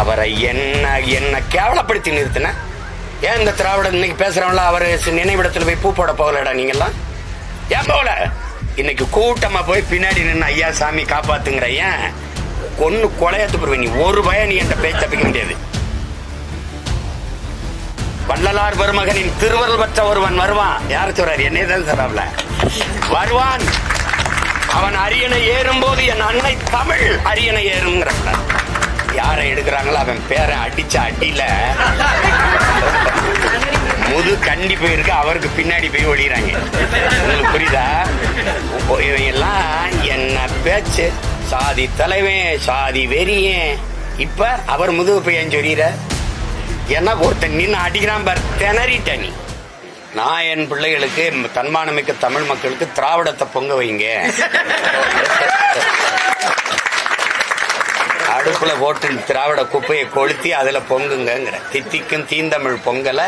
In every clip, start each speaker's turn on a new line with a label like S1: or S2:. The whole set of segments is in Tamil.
S1: அவரை என்ன என்ன கேவலப்படுத்தி நிறுத்தின? ஏன் இந்த திராவிடம் இன்னைக்கு பேசுறவங்கள அவர் நினைவிடத்தில் போய் பூ போட போகலடா நீங்கெல்லாம்? ஏன் போகல? இன்னைக்கு கூட்டமா போய் பின்னாடி நின்று ஐயா சாமி காப்பாத்துங்கிற ஏன்? கொன்னு கொலையத்து போடுவேன் நீ ஒரு பய நீ என்ற பேச்சு தப்பிக்க முடியாது வள்ளலார் பெருமகனின் திருவருள் பெற்ற ஒருவன் வருவான். யார் சொல்றாரு? என்னை தான் சொல்றாப்ல. வருவான். அவன் அரியணை ஏறும்போது என் அன்னை தமிழ் அரியணை ஏறுங்கிறான் யாரை எடுக்கிறாங்களோ அவன் பேரை அடிச்ச அடியில முது கண்டி போயிருக்கு அவருக்கு பின்னாடி போய் ஒழிகிறாங்க உங்களுக்கு புரியுதா? ஓ, இவங்க எல்லாம் என்ன பேச்சு? சாதி தலைவன் சாதி வெறியன். இப்ப அவர் முதுகு பையன் சொல்லிற ஏன்னா ஒருத்தன் நின்று அடிக்கிறான் பார் திணறிட்ட நீ. நான் என் பிள்ளைகளுக்கு தன்மானமிக்க தமிழ் மக்களுக்கு திராவிடத்தை பொங்க வைங்க. அடுப்புல போட்டு திராவிட குப்பையை கொளுத்தி அதுல பொங்குங்கிற தித்திக்கும் தீந்தமிழ் பொங்கல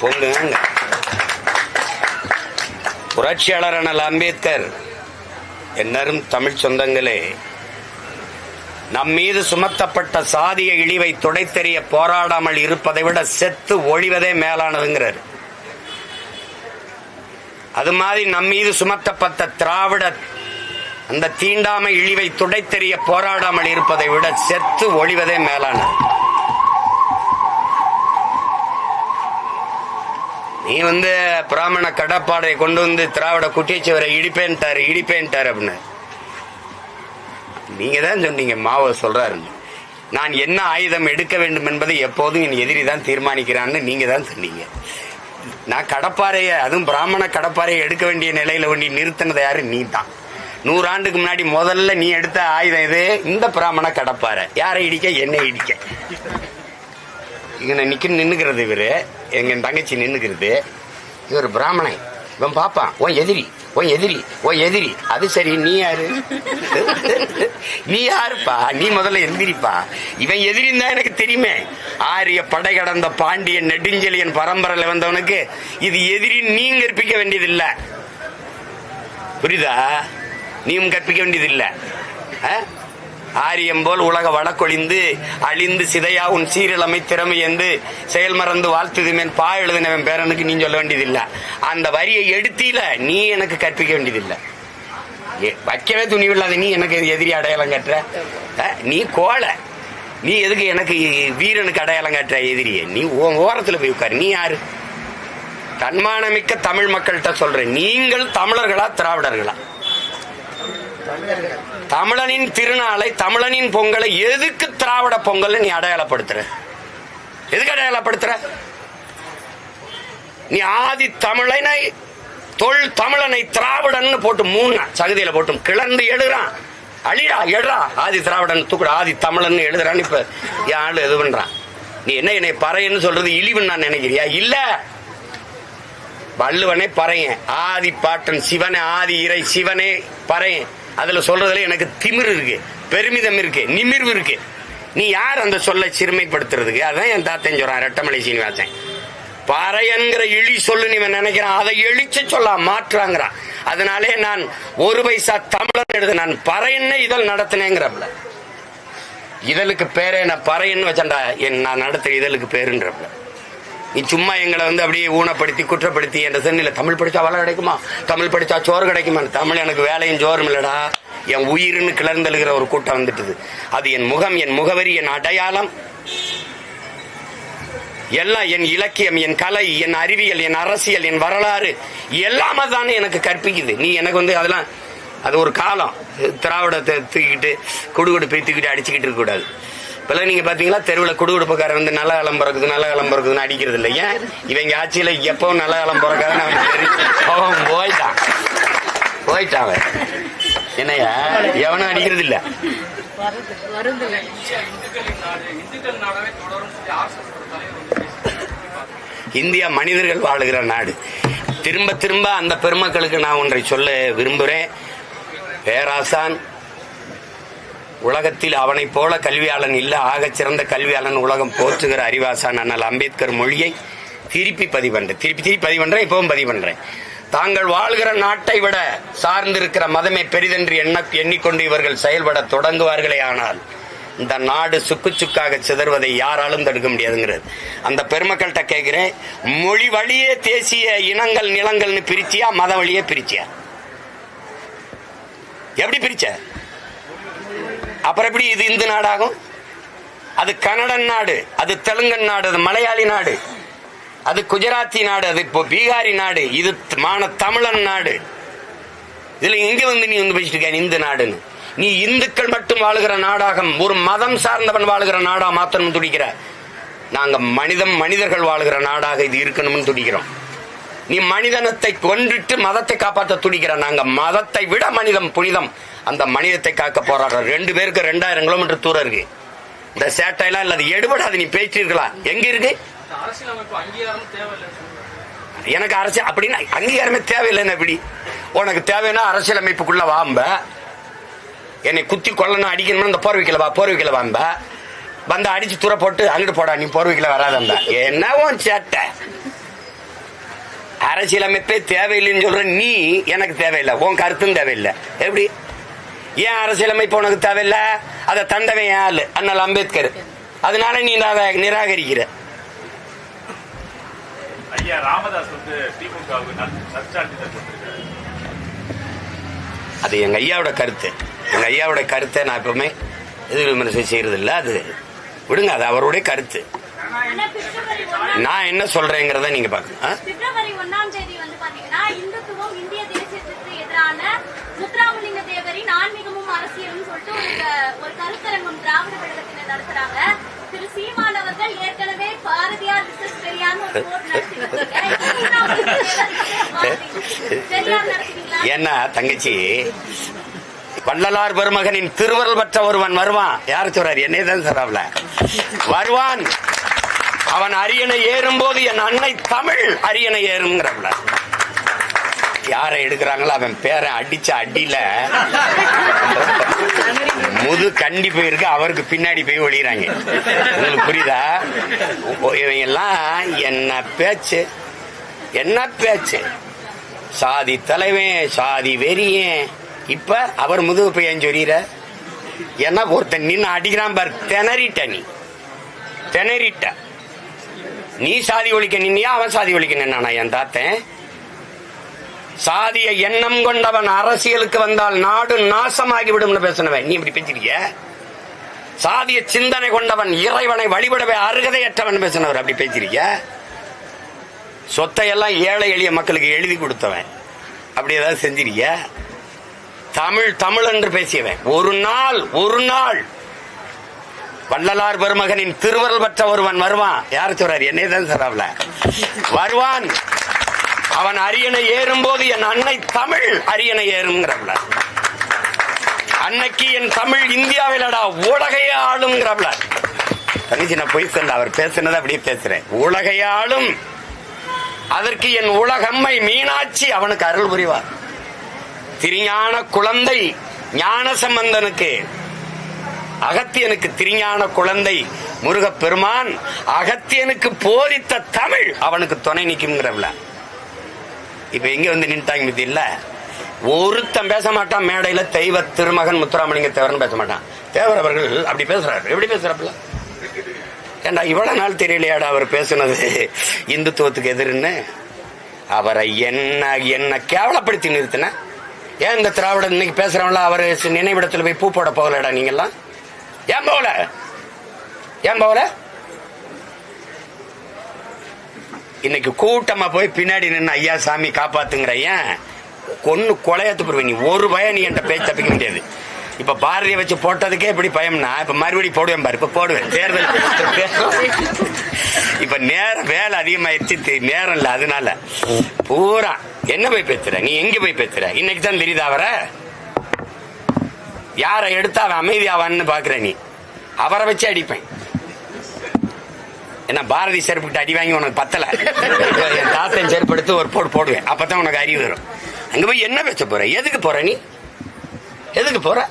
S1: பொங்குங்க புரட்சியாளர் அண்ணல் அம்பேத்கர் என்னரும் தமிழ் சொந்தங்களே நம் மீது சுமத்தப்பட்ட சாதிய இழிவை துடைத்தெறிய போராடாமல் இருப்பதை விட செத்து ஒழிவதே மேலானதுங்கிறார். அது மாதிரி நம் மீது சுமத்தப்பட்ட திராவிட அந்த தீண்டாமை இழிவை துடைத்தெறிய போராடாமல் இருப்பதை விட செத்து ஒழிவதே மேலான. நீ வந்து பிராமண கடப்பாடை கொண்டு வந்து திராவிட குட்டியச்சுவரை இடிப்பேன்ட்டாரு இடிப்பேன்ட்டாரு அப்படின்னு. நீங்க தான் சொன்னீங்க மாவோ சொல்றாருன்னு. நான் என்ன ஆயுதம் எடுக்க வேண்டும் என்பதை எப்போதும் என் எதிரி தான் தீர்மானிக்கிறான்னு நீங்க தான் சொன்னீங்க. நான் கடப்பாறையை அதுவும் பிராமண கடப்பாறையை எடுக்க வேண்டிய நிலையில வேண்டி நிறுத்தினது யாரு? நீ தான் நூறு ஆண்டுக்கு முன்னாடி முதல்ல நீ எடுத்த ஆயுதம் இது. இந்த பிராமண கடப்பாரு யாரை இடிக்க? என்னை இடிக்க. இங்கே நிக்க நின்னுக்கிறது இவரு. எங்க தங்கச்சி நின்னுக்கிறது. இவர் பிராமணன். இவன் பாப்பான். உன் எதிரி. உன் எதிரி. உன் எதிரி. அது சரி. நீ யாரு? நீ யாருப்பா? நீ முதல்ல எந்திரிப்பா. இவன் எதிரின்னு தான் எனக்கு தெரியுமே. ஆரிய படை கடந்த பாண்டியன் நெடுஞ்செழியன் பரம்பரையில் வந்தவனுக்கு இது எதிரி நீங்க கற்பிக்க வேண்டியதில்லை. புரியுதா? நீயும் கற்பிக்க வேண்டியதில்லை. ஆ? ஆரியம் போல் உலக வழக்கொழிந்து அழிந்து சிதையா உன் சீரழமை திறமை என்று செயல் மறந்து வாழ்த்துதுமேன் பா எழுதினவன் பேரனுக்கு நீ சொல்ல வேண்டியதில்லை. அந்த வரியை எடுத்தில நீ எனக்கு கற்பிக்க வேண்டியதில்லை. ஏ, வைக்கவே துணிவில்லாத நீ எனக்கு எதிரி அடையாளம் கட்டுற. ஆ? நீ கோலை நீ எதுக்கு எனக்கு வீரனுக்கு அடையாளம் காட்டுற எதிரியை? நீ உன் போய் உட்காரு. நீ யாரு? தன்மானமிக்க தமிழ் மக்கள்கிட்ட சொல்றேன். நீங்கள் தமிழர்களா திராவிடர்களா? தமிழனின் திருநாளை தமிழனின் பொங்கலை எதுக்கு திராவிட பொங்கல் நீ அடையாளப்படுத்துற? எதுக்கு அடையாளப்படுத்துற? நீ ஆதி தமிழனை தொல் தமிழனை திராவிடன்னு போட்டு மூணு சகதியில போட்டு கிளர்ந்து எழுறான். அழிடா எழுறா. ஆதி திராவிடன் தூக்குடா. ஆதி தமிழன் எழுதுறான்னு இப்ப என் ஆளு இது பண்றான். நீ என்ன என்னை பறையன்னு சொல்றது இழிவுன்னு நான் நினைக்கிறியா? இல்ல. வள்ளுவனே பறையன். ஆதி பாட்டன் சிவனே ஆதி இறை சிவனே பறையன். அதுல சொல்றதுல எனக்கு திமிரு இருக்கு பெருமிதம் இருக்கு நிமிர்வு இருக்கு. நீ யார் அந்த சொல்ல சிறுமைப்படுத்துறதுக்கு? அதான் என் தாத்தன் சொல்றான் ரெட்டமலை சீனிவாசன். பறையன்கிற இழி சொல்லு இவன் நினைக்கிறான் அதை எழிச்சு சொல்ல மாற்றாங்கிறான் அதனாலே நான் ஒரு பைசா தமிழன் எழுது நான் பறையன்ன இதழ் நடத்தினேங்கிறப்பல. இதழுக்கு பேரே நான் பறையன்னு வச்சேன்டா என் நான் நடத்துற இதழுக்கு பேருன்றப்பல. நீ சும்மா எங்களை வந்து அப்படியே ஊனப்படுத்தி குற்றப்படுத்தி என்ற சென்னில தமிழ் படிச்சா வளம் கிடைக்குமா? தமிழ் படிச்சா சோறு கிடைக்குமா? தமிழ் எனக்கு வேலையும் சோறும் இல்லடா. என் உயிர்னு கிளர்ந்தெழுகிற ஒரு கூட்டம் வந்துட்டுது. அது என் முகம் என் முகவரி என் அடையாளம். எல்லாம் என் இலக்கியம் என் கலை என் அறிவியல் என் அரசியல் என் வரலாறு. எல்லாமே தானே எனக்கு கற்பிக்குது. நீ எனக்கு வந்து அதெல்லாம் அது ஒரு காலம். திராவிடத்தை தூக்கிட்டு குடுகுடுப்பை தூக்கிட்டு அடிச்சுக்கிட்டு இருக்கக்கூடாது. இப்பெல்லாம் நீங்க பாத்தீங்களா தெருவில் குடுகுடுப்புக்காரன் வந்து நல்ல காலம் பிறக்குது நல்ல காலம் பிறக்குதுன்னு அடிக்கிறது இல்லை. ஏன்? இவங்க ஆட்சியில எப்பவும் நல்ல காலம் பிறக்காதுன்னு அவனுக்கு தெரியும் போயிட்டான். போயிட்டான் என்னையா எவனும் அடிக்கிறது இல்ல. இந்தியா மனிதர்கள் வாழுகிற நாடு. திரும்ப திரும்ப அந்த பெருமக்களுக்கு நான் ஒன்றை சொல்ல விரும்புகிறேன் பேராசான் உலகத்தில் அவனைப் போல கல்வியாளன் இல்ல. ஆகச் சிறந்த கல்வியாளன் உலகம் போற்றுகிற அறிவாசான் அண்ணல் அம்பேத்கர் மொழியை திருப்பி பதிவு பண்றேன் திருப்பி திருப்பி பதிவு பண்றேன் இப்பவும் பதிவு பண்றேன் தாங்கள் வாழ்கிற நாட்டை விட சார்ந்திருக்கிற மதமே பெரிதென்று எண்ண எண்ணிக்கொண்டு இவர்கள் செயல்பட தொடங்குவார்களே ஆனால் இந்த நாடு சுக்கு சுக்காக சிதறுவதை யாராலும் தடுக்க முடியாதுங்கிறது. அந்த பெருமக்கள்கிட்ட கேட்கிறேன் மொழி வழியே தேசிய இனங்கள் நிலங்கள்னு பிரிச்சியா மத வழியே பிரிச்சியா? எப்படி பிரிச்ச? அப்புறம் எப்படி இது இந்து நாடாகும்? அது கன்னடன் நாடு அது தெலுங்கன் நாடு அது மலையாளி நாடு அது குஜராத்தி நாடு அது இப்போ பீகாரி நாடு இது மான தமிழன் நாடு. இதுல எங்க வந்து நீ வந்து பேசிட்டு இருக்க இந்து நாடுன்னு? நீ இந்துக்கள் மட்டும் வாழுகிற நாடாகம் ஒரு மதம் சார்ந்தவன் வாழுகிற நாடா மாத்திரம் துடிக்கிற நாங்க மனிதம் மனிதர்கள் வாழுகிற நாடாக இது இருக்கணும்னு துடிக்கிறோம் நீ மனிதனத்தை கொன்றுட்டு மதத்தை காப்பாற்ற துடிக்கிற நாங்க மதத்தை விட மனிதம் புனிதம். அந்த மனிதத்தை காக்க போராடுறோம் ரெண்டு பேருக்கு ரெண்டாயிரம் கிலோமீட்டர் தூரம் இருக்கு. இந்த சேட்டையெல்லாம் இல்ல அது எடுபடாது. நீ பேசிருக்கலாம் எங்க இருக்கு? எனக்கு அரசியல் அப்படின்னா அங்கீகாரமே தேவையில்லைன்னு எப்படி? உனக்கு தேவைன்னா அரசியலமைப்புக்குள்ள வாம்ப என்னை குத்தி கொல்லணும் அடிக்கணும்னு இந்த போர்வைக்கில வா போர்வைக்கில வாம்ப வந்து அடிச்சு துற போட்டு அங்கிட்டு போடா நீ போர்வைக்கில வராதம்ப என்ன உன் சேட்டை? அரசியலமைப்பே தேவையில்லைன்னு சொல்ற நீ எனக்கு தேவையில்லை. உன் கருத்தும் தேவையில்லை. எப்படி? ஏன் அரசியலமைப்பு உனக்கு தேவையில்லை? அதை தந்தவன் ஆளு அண்ணல் அம்பேத்கர். அதனால நீ அதை நிராகரிக்கிற.
S2: ஐயா ராமதாஸ் வந்து
S1: அது எங்க ஐயாவோட கருத்து. எங்க ஐயாவோட கருத்தை நான் எப்பவுமே எதிர் விமர்சனம் செய்யறது இல்ல அது விடுங்க அது அவருடைய கருத்து. நான் என்ன சொல்றேங்கிறத நீங்க பாக்கணும்.
S3: ஒண்ணாம் தேதி வந்து பாத்தீங்கன்னா இந்துத்துவம் இந்திய தேசியத்திற்கு எதிரான முத்துராமலிங்க தேவரின் ஆன்மீகமும் அரசியலும் சொல்லிட்டு ஒரு கருத்தரங்கம் திராவிட கழகத்தினர் நடத்துறாங்க. திரு சீமான் அவர்கள் ஏற்கனவே பாரதியார் விசஸ் பெரியார் ஒரு போர் நடத்திருக்கீங்க.
S1: ஏன்னா தங்கச்சி வள்ளலார் பெருமகனின் திருவருள் பெற்ற ஒருவன் வருவான். யார் சொல்றாரு? என்னை தான் சொல்றாப்ல? வருவான். அவன் அரியணை ஏறும் போது என் அன்னை தமிழ் அரியணை ஏறுங்கிறப்ல யாரை எடுக்கிறாங்களோ அவன் பேரை அடிச்ச அடியில. முது கண்டி போயிருக்கு அவருக்கு பின்னாடி போய் ஒழிகிறாங்க உங்களுக்கு புரியுதா? இவங்க எல்லாம் என்ன பேச்சு? என்ன பேச்சு? சாதி தலைவன் சாதி வெறியன். இப்ப அவர் முதுகு பையன் சொல்லிற. ஏன்னா ஒருத்தன் நின்று அடிக்கிறான் பாரு திணறிட்ட நீ. திணறிட்ட. நீ சாதி ஒழிக்க நின்னியா அவன் சாதி ஒழிக்க நின்னானா என் தாத்தன் சாதிய எண்ணம் கொண்டவன் அரசியலுக்கு வந்தால் நாடு நாசமாகி விடும்னு பேசினவன். நீ இப்படி பேசிருக்கிய சாதிய சிந்தனை கொண்டவன் இறைவனை வழிபடவே அருகதையற்றவன் பேசினவர். அப்படி பேசிருக்கிய சொத்தை எல்லாம் ஏழை எளிய மக்களுக்கு எழுதி கொடுத்தவன். அப்படி ஏதாவது செஞ்சிருக்கிய தமிழ் தமிழ் என்று பேசியவன். ஒரு நாள் ஒரு நாள் வள்ளலார் பெருமகனின் திருவருள் பெற்ற ஒருவன் வருவான். யார் சொல்றாரு? என்னை தான் சொல்றாப்ல. வருவான். அவன் அரியணை ஏறும் போது என் அன்னை தமிழ் அரியணை ஏறுங்கிறப்ல அன்னைக்கு என் தமிழ் இந்தியாவிலடா உலகையே ஆளுங்கிறவள தங்கச்சி நான் பொய் சொல்ல அவர் பேசுனதை அப்படியே பேசுறேன். உலகையே ஆளும். அதற்கு என் உலகம்மை மீனாட்சி அவனுக்கு அருள் புரிவார். திருஞான குழந்தை ஞான சம்பந்தனுக்கு அகத்தியனுக்கு திருஞான குழந்தை முருகப்பெருமான் அகத்தியனுக்கு போதித்த தமிழ் அவனுக்கு துணை நிற்குங்கிறவள இப்ப எங்க வந்து நின்ட்டாங்க மிதி இல்ல? ஒருத்தன் பேச மாட்டான் மேடையில தெய்வ திருமகன் முத்துராமலிங்க தேவரன் பேச மாட்டான். தேவர் அவர்கள் அப்படி பேசுறாரு. எப்படி பேசுறாப்புல? ஏண்டா இவ்வளவு நாள் தெரியலையாடா அவர் பேசுனது? இந்துத்துவத்துக்கு எதிர்ன்னு. அவரை என்ன என்ன கேவலப்படுத்தி நிறுத்தின? ஏன் இந்த திராவிட இன்னைக்கு பேசுறவங்களா அவர் நினைவிடத்தில் போய் பூ போட போகலடா நீங்கெல்லாம்? ஏன் போகல ஏன் போகல இன்னைக்கு கூட்டமா போய் பின்னாடி நின்று ஐயா சாமி காப்பாத்துங்கிற ஏன்? கொன்னு கொலையாத்து போடுவேன் நீ. ஒரு பயம் நீ என்கிட்ட பேச்சு தப்பிக்க முடியாது. இப்ப பாரதிய வச்சு போட்டதுக்கே இப்படி பயம்னா இப்ப மறுபடியும் போடுவேன் பாரு. இப்ப போடுவேன். தேர்தல் இப்ப நேரம் வேலை அதிகமாயிருச்சு. நேரம் இல்லை. அதனால பூரா என்ன போய் பேசுற? நீ எங்க போய் பேசுற? இன்னைக்கு தான் தெரியுதா வர யாரை எடுத்தா அவன் அமைதியாவான்னு பாக்குற நீ. அவரை வச்சு அடிப்பேன். என்ன பாரதி செருப்புக்கிட்ட அடி வாங்கி உனக்கு பத்தல. என் தாத்தன் செருப்பு எடுத்து ஒரு போடு போடுவேன். அப்பதான் உனக்கு அறிவு வரும். அங்க போய் என்ன பேச போற? எதுக்கு போற நீ? எதுக்கு போற?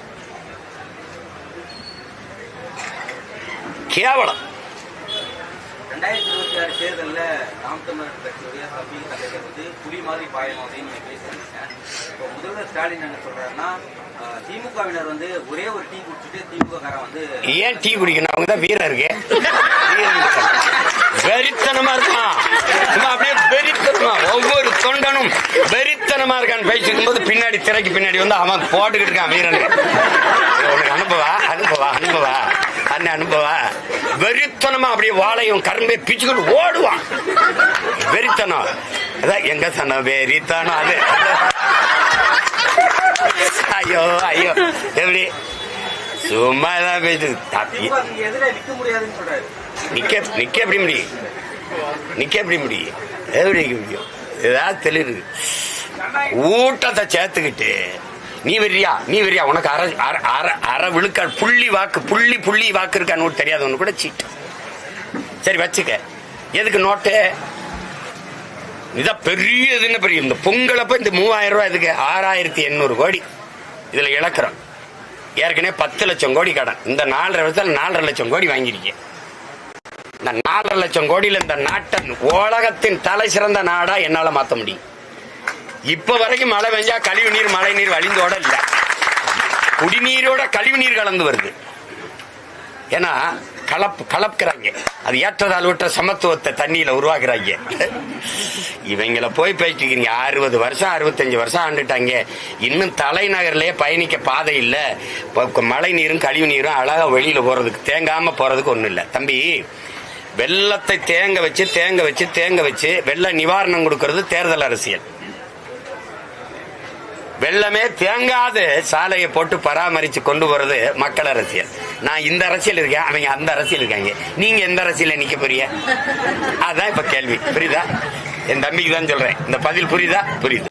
S1: கேவலம்.
S4: ரெண்டாயிரத்தி இருபத்தி ஆறு தேர்தலில் நாம் தமிழர் கட்சியுடைய தம்பி தலைவர் வந்து புலி மாதிரி பாயணும் அப்படின்னு நீங்க பேசுறீங்க இப்போ முதல்வர் ஸ்டாலின் என்ன சொல்றாருன்னா திமுகவினர் வந்து ஒரே ஒரு டீ குடிச்சிட்டு திமுக காரன் வந்து
S1: ஏன் டீ குடிக்கணும்? அவங்க தான் வீரர் இருக்கு. வெறித்தனமா இருக்கான். அப்படியே வெறித்தனமா ஒவ்வொரு தொண்டனும் வெறித்தனமா இருக்கான்னு பேசிக்கும் போது பின்னாடி திரைக்கு பின்னாடி வந்து அவன் போட்டுக்கிட்டு இருக்கான் வீரன். உனக்கு அனுபவா? அனுபவா? அனுபவா? அண்ணன் அனுபவா? வெறித்தனமா அப்படியே வாழையும் கரும்பை பிச்சுக்கிட்டு ஓடுவான். வெறித்தனம் அதான் எங்க சொன்ன வெறித்தனம் அது? ஐயோ ஐயோ. எப்படி? சும்மா தான் பேசுது தப்பி.
S4: நிக்க
S1: நிக்க எப்படி முடியும்? நிக்க எப்படி முடியும்? எப்படி முடியும்? ஏதாவது தெளிவு. ஊட்டத்தை சேர்த்துக்கிட்டு நீ வெறியா? நீ வெறியா? உனக்கு அரை அரை அரை அரை விழுக்கால் புள்ளி வாக்கு புள்ளி புள்ளி வாக்கு இருக்கான்னு தெரியாது. ஒன்று கூட சீட்டு. சரி வச்சுக்க. எதுக்கு நோட்டு? இதான் பெரிய இதுன்னு பெரிய? இந்த பொங்கலப்ப இந்த மூவாயிரம் ரூபாய் இதுக்கு ஆறாயிரத்தி எண்ணூறு கோடி. இதில் இழக்கிறோம். ஏற்கனவே பத்து லட்சம் கோடி கடன். இந்த நாலரை வருஷத்தில் நாலரை லட்சம் கோடி வாங்கியிருக்கேன். இந்த நாலரை லட்சம் கோடியில் இந்த நாட்டை உலகத்தின் தலை சிறந்த நாடாக என்னால் மாற்ற முடியும். இப்ப வரைக்கும் மழை பெஞ்சா கழிவு நீர் மழை நீர் வழிந்தோட இல்ல. குடிநீரோட கழிவு நீர் கலந்து வருது. ஏன்னா கலப்பு கலப்புறாங்க. அது ஏற்றதாழ்வற்ற சமத்துவத்தை தண்ணியில உருவாக்குறாங்க. இவங்களை போய் பேசிக்கிறீங்க அறுபது வருஷம் அறுபத்தஞ்சு வருஷம் ஆண்டுட்டாங்க. இன்னும் தலைநகர்லயே பயணிக்க பாதை இல்லை. மழை நீரும் கழிவு நீரும் அழகா வெளியில போறதுக்கு தேங்காம போறதுக்கு ஒண்ணும் இல்லை. தம்பி வெள்ளத்தை தேங்க வச்சு தேங்க வச்சு தேங்க வச்சு வெள்ள நிவாரணம் கொடுக்கறது தேர்தல் அரசியல். வெள்ளமே தேங்காது. சாலையை போட்டு பராமரிச்சு கொண்டு போறது மக்கள் அரசியல். நான் இந்த அரசியல் இருக்கேன் அவங்க அந்த அரசியல் இருக்காங்க. நீங்க எந்த அரசியல நிக்க போறீங்க? அதான் இப்ப கேள்வி. புரியுதா? என் தம்பிக்கு தான் சொல்றேன். இந்த பதில் புரியுதா? புரியுது.